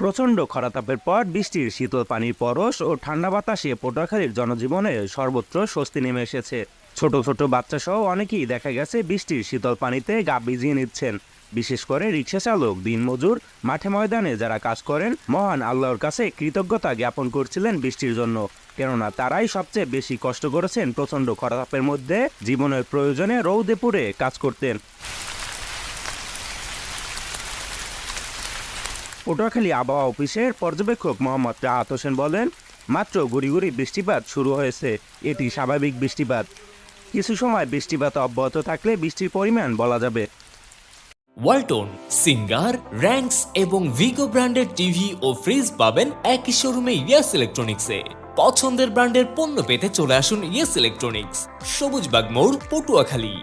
প্রচণ্ড খরাতাপের পর বৃষ্টির শীতল পানির পরশ ও ঠান্ডা বাতাসে পটুয়াখালীর জনজীবনে সর্বত্র স্বস্তি নেমে এসেছে। ছোট ছোট বাচ্চা সহ অনেকেই দেখা গেছে বৃষ্টির শীতল পানিতে গা ভিজিয়ে নিচ্ছেন। বিশেষ করে রিক্সা চালক দিনমজুর, মাঠে ময়দানে যারা কাজ করেন, মহান আল্লাহর কাছে কৃতজ্ঞতা জ্ঞাপন করছিলেন বৃষ্টির জন্য। কেননা তারাই সবচেয়ে বেশি কষ্ট করেছেন প্রচণ্ড খরাতাপের মধ্যে জীবনের প্রয়োজনে রৌদে পুড়ে কাজ করতেন। পটুয়াখালী আবহাওয়া অফিসের পর্যবেক্ষক মোহাম্মদ রাহাত হোসেন বলেন, মাত্র গুড়ি গুড়ি বৃষ্টিপাত শুরু হয়েছে। এটি স্বাভাবিক বৃষ্টিপাত। কিছু সময় বৃষ্টিপাত অব্যাহত থাকলে বৃষ্টির পরিমাণ বলা যাবে। ওয়ালটন, সিঙ্গার, র্যাঙ্কস এবং ভিগো ব্র্যান্ডের টিভি ও ফ্রিজ পাবেন একই শোরুমে ইয়াস ইলেকট্রনিক্সে। পছন্দের ব্র্যান্ডের পণ্য পেতে চলে আসুন ইয়াস ইলেকট্রনিক্স। সবুজবাগ মোড় পটুয়াখালী।